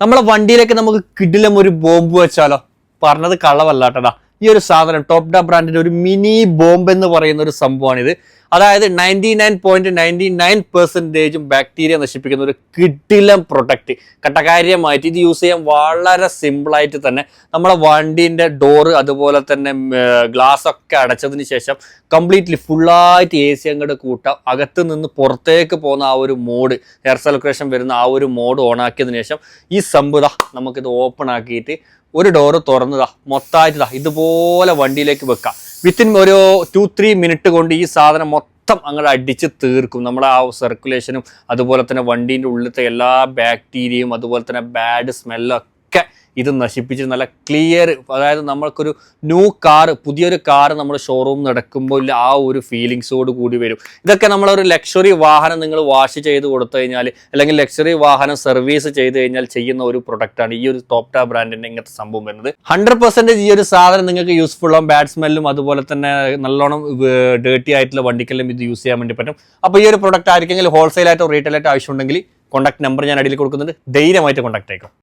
നമ്മളെ വണ്ടിയിലേക്ക് നമുക്ക് കിടിലം ഒരു ബോംബ് വെച്ചാലോ? പറഞ്ഞത് കളവല്ലാട്ടടാ ഈ ഒരു സാധനം ടോപ്ഡ ഡാ ബ്രാൻഡിന്റെ ഒരു മിനി ബോംബ് എന്ന് പറയുന്ന ഒരു സംഭവമാണിത്. അതായത് ninety nine point ninety nine പെർസെന്റേജും bacteria നശിപ്പിക്കുന്ന ഒരു കിടിലം പ്രൊഡക്റ്റ് കട്ടകാര്യമായിട്ട് ഇത് യൂസ് ചെയ്യാൻ വളരെ സിമ്പിളായിട്ട് തന്നെ നമ്മുടെ വണ്ടീന്റെ ഡോറ് അതുപോലെ തന്നെ ഗ്ലാസ് ഒക്കെ അടച്ചതിന് ശേഷം കംപ്ലീറ്റ്ലി ഫുള്ളായിട്ട് എ സി അങ്ങോട്ട് കൂട്ടാം. അകത്ത് നിന്ന് പുറത്തേക്ക് പോകുന്ന ആ ഒരു മോഡ് എയർ സർക്കുലേഷൻ വരുന്ന ആ ഒരു മോഡ് ഓൺ ആക്കിയതിന് ശേഷം ഈ സംഭവ നമുക്കിത് ഓപ്പൺ ആക്കിയിട്ട് ഒരു ഡോറ് തുറന്നതാ മൊത്തമായിട്ട് ഇതുപോലെ വണ്ടിയിലേക്ക് വെക്കാം. വിത്തിൻ ഒരു ടു ത്രീ മിനിറ്റ് കൊണ്ട് ഈ സാധനം മൊത്തം അങ്ങോട്ട് അടിച്ച് തീർക്കും. നമ്മുടെ ആ സർക്കുലേഷനും അതുപോലെ തന്നെ വണ്ടീന്റെ ഉള്ളിലത്തെ എല്ലാ ബാക്ടീരിയയും അതുപോലെ തന്നെ ബാഡ് സ്മെല്ലൊക്കെ ഇത് നശിപ്പിച്ച് നല്ല ക്ലിയർ അതായത് നമ്മൾക്കൊരു ന്യൂ കാർ പുതിയൊരു കാർ നമ്മൾ ഷോറൂം നടക്കുമ്പോൾ ആ ഒരു ഫീലിങ്സോട് കൂടി വരും. ഇതൊക്കെ നമ്മളൊരു ലക്ഷറി വാഹനം നിങ്ങൾ വാഷ് ചെയ്ത് കൊടുത്തു കഴിഞ്ഞാൽ അല്ലെങ്കിൽ ലക്ഷറി വാഹനം സർവീസ് ചെയ്ത് കഴിഞ്ഞാൽ ചെയ്യുന്ന ഒരു പ്രൊഡക്റ്റാണ് ഈ ഒരു ടോപ് ടാ ബ്രാൻഡിന്റെ ഇങ്ങനത്തെ സംഭവം വരുന്നത്. ഹൺഡ്രഡ് പെർസെന്റേജ് ഈ ഒരു സാധനം നിങ്ങൾക്ക് യൂസ്ഫുൾ ആവും. ബാഡ് സ്മെല്ലും അതുപോലെ തന്നെ നല്ലോണം ഡേർട്ടി ആയിട്ടുള്ള വണ്ടിക്കെല്ലാം ഇത് യൂസ് ചെയ്യാൻ വേണ്ടി പറ്റും. അപ്പോൾ ഈ ഒരു പ്രൊഡക്റ്റ് ആയിരിക്കും ഹോൾസെയിലായിട്ടോ റീറ്റെയിലായിട്ടോ ആവശ്യമുണ്ടെങ്കിൽ കോൺടാക്ട് നമ്പർ ഞാൻ അടിയിൽ കൊടുക്കുന്നുണ്ട്. ധൈര്യമായിട്ട് കോൺടാക്ട് ആയിക്കോ.